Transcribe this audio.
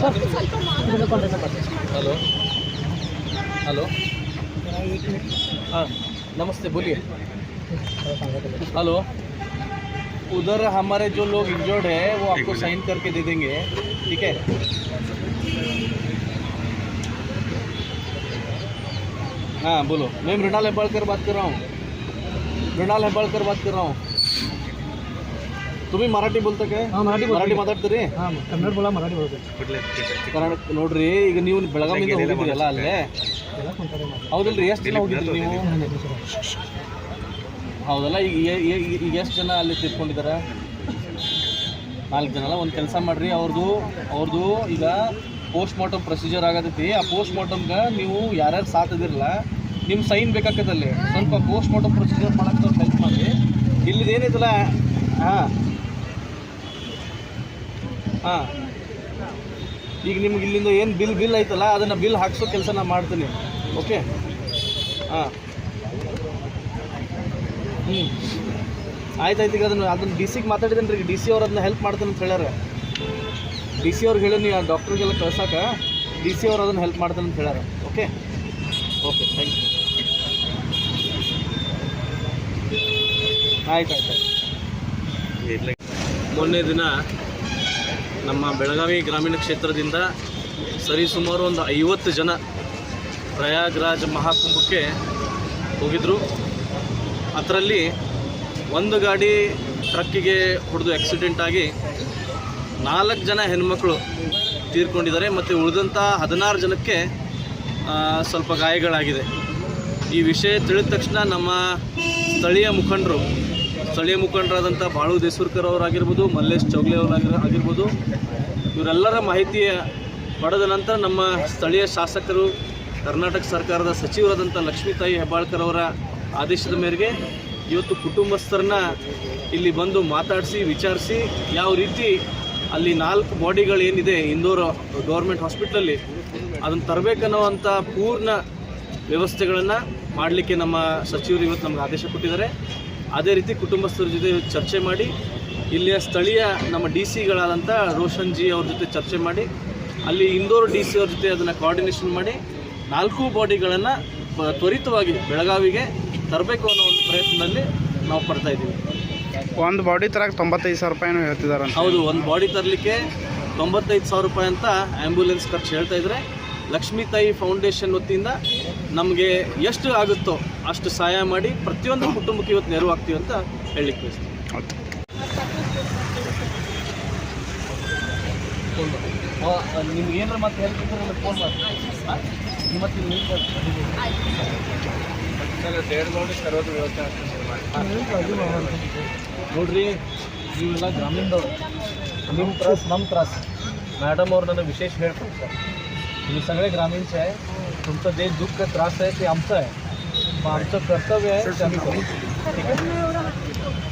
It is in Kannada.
हेलो। हेलो। हाँ नमस्ते बोलिए। हेलो। उधर हमारे जो लोग इंजर्ड है वो आपको साइन करके दे देंगे ठीक है? हाँ बोलो। मैं मृणाल हेब्बाळकर बात कर रहा हूँ। मृणाल हेब्बाळकर बात कर रहा हूँ। तुम्ही मराठी बोलता काय ಹಾಂ ಮರಾಠಿ ಮರಾಠಿ ಮಾತಾಡ್ತೀರಿ ಹಾಂ ಕನ್ನಡ ಬೋಲ ಮರಾಠಿ ಬರುತ್ತೆ ಕನ್ನಡ ನೋಡ್ರಿ ಈಗ ನೀವು ಬೆಳಗಾವಿಯಿಂದ ಹೋಗಿದ್ರಲ್ಲ ಅಲ್ಲೇ ಎಲ್ಲ ಕೊಂತಾರೆ ಹೌದಲ್ರಿ ಎಷ್ಟು ಜನ ಹೋಗಿದ್ರಿ ನೀವು ಹೌದಲ್ಲ ಈಗ ಎ- ಎ- ಈಗ ಎಷ್ಟು ಜನ ಅಲ್ಲಿ ತಿರ್ಕೊಂಡಿದ್ದಾರೆ ನಾಲ್ಕು ಜನ ಅಲ್ಲ ಒಂದು ಕೆಲಸ ಮಾಡ್ರಿ ಅವ್ರದ್ದು ಅವ್ರದ್ದು ಈಗ ಪೋಸ್ಟ್ ಮಾರ್ಟಮ್ ಪ್ರೊಸೀಜರ್ ಆಗತೈತಿ ಆ ಪೋಸ್ಟ್ ಮಾರ್ಟಮ್ಗೆ ನೀವು ಯಾರ್ಯಾರು ಸಾಥದಿರಲ್ಲ ನಿಮ್ಮ ಸೈನ್ ಬೇಕಾಕತ್ತಲ್ಲಿ ಸ್ವಲ್ಪ ಪೋಸ್ಟ್ ಮಾರ್ಟಮ್ ಪ್ರೊಸೀಜರ್ ಮಾಡಕ್ಕೆ ಸ್ವಲ್ಪ ಹೆಲ್ಪ್ ಮಾಡಿ ಇಲ್ಲಿದು ಏನೈತಲ್ಲ ಹಾಂ ಹಾಂ. ಈಗ ನಿಮ್ಗೆ ಇಲ್ಲಿಂದ ಏನು ಬಿಲ್ ಬಿಲ್ ಐತಲ್ಲ, ಅದನ್ನು ಬಿಲ್ ಹಾಕ್ಸೋ ಕೆಲಸ ನಾನು ಮಾಡ್ತೀನಿ. ಓಕೆ ಹಾಂ. ಹ್ಞೂ ಆಯ್ತು ಆಯ್ತು ಈಗ ಅದನ್ನು ಅದನ್ನು ಡಿ ಸಿಗೆ ಮಾತಾಡಿದ್ದೇನೆ ರೀ ಡಿ ಸಿ ಅವ್ರು ಅದನ್ನ ಹೆಲ್ಪ್ ಮಾಡ್ತೀನಿ ಅಂತ ಹೇಳ್ಯಾರ. ಡಿ ಸಿ ಅವ್ರಿಗೆ ಹೇಳಿ ಆ ಡಾಕ್ಟ್ರಿಗೆಲ್ಲ ಕಳ್ಸಕ್ಕೆ ಡಿ ಸಿ ಅವ್ರು ಅದನ್ನು ಹೆಲ್ಪ್ ಮಾಡ್ತಾನೆ ಅಂತ ಹೇಳ್ಯಾರ. ಓಕೆ ಓಕೆ ಥ್ಯಾಂಕ್ ಯು ಆಯ್ತು ಆಯ್ತು. ಮೊನ್ನೆ ದಿನ ನಮ್ಮ ಬೆಳಗಾವಿ ಗ್ರಾಮೀಣ ಕ್ಷೇತ್ರದಿಂದ ಸರಿಸುಮಾರು ಒಂದು ಐವತ್ತು ಜನ ಪ್ರಯಾಗ್ರಾಜ್ ಮಹಾಕುಂಭಕ್ಕೆ ಹೋಗಿದ್ದರು ಅದರಲ್ಲಿ ಒಂದು ಗಾಡಿ ಟ್ರಕ್ಕಿಗೆ ಹೊಡೆದು ಆಕ್ಸಿಡೆಂಟ್ ಆಗಿ ನಾಲ್ಕು ಜನ ಹೆಣ್ಮಕ್ಳು ತೀರ್ಕೊಂಡಿದ್ದಾರೆ ಮತ್ತು ಉಳಿದಂಥ ಹದಿನಾರು ಜನಕ್ಕೆ ಸ್ವಲ್ಪ ಗಾಯಗಳಾಗಿದೆ. ಈ ವಿಷಯ ತಿಳಿದ ತಕ್ಷಣ ನಮ್ಮ ಸ್ಥಳೀಯ ಮುಖಂಡರು ಸ್ಥಳೀಯ ಮುಖಂಡರಾದಂಥ ಬಾಳು ದೇಸೂರ್ಕರ್ ಅವರಾಗಿರ್ಬೋದು, ಮಲ್ಲೇಶ್ ಚೌಗ್ಲೆ ಅವರಾಗಿರ, ಆಗಿರ್ಬೋದು, ಇವರೆಲ್ಲರ ಮಾಹಿತಿ ಪಡೆದ ನಂತರ ನಮ್ಮ ಸ್ಥಳೀಯ ಶಾಸಕರು, ಕರ್ನಾಟಕ ಸರ್ಕಾರದ ಸಚಿವರಾದಂಥ ಲಕ್ಷ್ಮೀತಾಯಿ ಹೆಬ್ಬಾಳ್ಕರ್ ಅವರ ಆದೇಶದ ಮೇರೆಗೆ ಇವತ್ತು ಕುಟುಂಬಸ್ಥರನ್ನ ಇಲ್ಲಿ ಬಂದು ಮಾತಾಡಿಸಿ, ವಿಚಾರಿಸಿ, ಯಾವ ರೀತಿ ಅಲ್ಲಿ ನಾಲ್ಕು ಬಾಡಿಗಳು ಏನಿದೆ ಇಂದೋರ್ ಗೌರ್ಮೆಂಟ್ ಹಾಸ್ಪಿಟ್ಲಲ್ಲಿ, ಅದನ್ನು ತರಬೇಕನ್ನುವಂಥ ಪೂರ್ಣ ವ್ಯವಸ್ಥೆಗಳನ್ನು ಮಾಡಲಿಕ್ಕೆ ನಮ್ಮ ಸಚಿವರು ಇವತ್ತು ನಮ್ಗೆ ಆದೇಶ ಕೊಟ್ಟಿದ್ದಾರೆ. ಅದೇ ರೀತಿ ಕುಟುಂಬಸ್ಥರ ಜೊತೆ ಚರ್ಚೆ ಮಾಡಿ ಇಲ್ಲಿಯ ಸ್ಥಳೀಯ ನಮ್ಮ ಡಿ ಸಿಗಳಾದಂಥ ರೋಷನ್ ಜಿ ಅವ್ರ ಜೊತೆ ಚರ್ಚೆ ಮಾಡಿ ಅಲ್ಲಿ ಇಂದೋರ್ ಡಿ ಸಿ ಅವ್ರ ಜೊತೆ ಅದನ್ನು ಕೋಆರ್ಡಿನೇಷನ್ ಮಾಡಿ ನಾಲ್ಕು ಬಾಡಿಗಳನ್ನು ತ್ವರಿತವಾಗಿ ಬೆಳಗಾವಿಗೆ ತರಬೇಕು ಅನ್ನೋ ಒಂದು ಪ್ರಯತ್ನದಲ್ಲಿ ನಾವು ಪಡ್ತಾ ಇದ್ದೀವಿ. ಒಂದು ಬಾಡಿ ತರಕ್ಕೆ ತೊಂಬತ್ತೈದು ಸಾವಿರ ರೂಪಾಯಿನೂ ಹೇಳ್ತಿದ್ದಾರೆ ಹೌದು ಒಂದು ಬಾಡಿ ತರಲಿಕ್ಕೆ ತೊಂಬತ್ತೈದು ಸಾವಿರ ರೂಪಾಯಿ ಅಂತ ಆ್ಯಂಬುಲೆನ್ಸ್ ಖರ್ಚು ಹೇಳ್ತಾ ಇದ್ದಾರೆ ಲಕ್ಷ್ಮೀ ತಾಯಿ ಫೌಂಡೇಶನ್ ವತಿಯಿಂದ ನಮಗೆ ಎಷ್ಟು ಆಗುತ್ತೋ ಅಷ್ಟು ಸಹಾಯ ಮಾಡಿ ಪ್ರತಿಯೊಂದು ಕುಟುಂಬಕ್ಕೆ ಇವತ್ತು ನೆರವು ಆಗ್ತೀವಿ ಅಂತ ಹೇಳಲಿಕ್ಕೆ ನಿಮ್ಗೆ ಮತ್ತೆ ಫೋನ್ ಮತ್ತೆ ನೋಡ್ರಿ ನೀವೆಲ್ಲ ಗ್ರಾಮೀಣದವ್ರು. ನಿಮ್ಮ ತ್ರಾಸ್ ನಮ್ಮ ತ್ರಾಸ್ ಮೇಡಮ್ ಅವ್ರು ನನಗೆ ವಿಶೇಷ ಹೇಳ್ಕೊಡ್ತಾರೆ ನೀವು ಸಗಳೆ ಗ್ರಾಮೀಣಸೆ तुमचं जे दुःख त्रास आहे ते आमचं आहे. मग आमचं कर्तव्य आहे ते आम्ही करू ठीक आहे?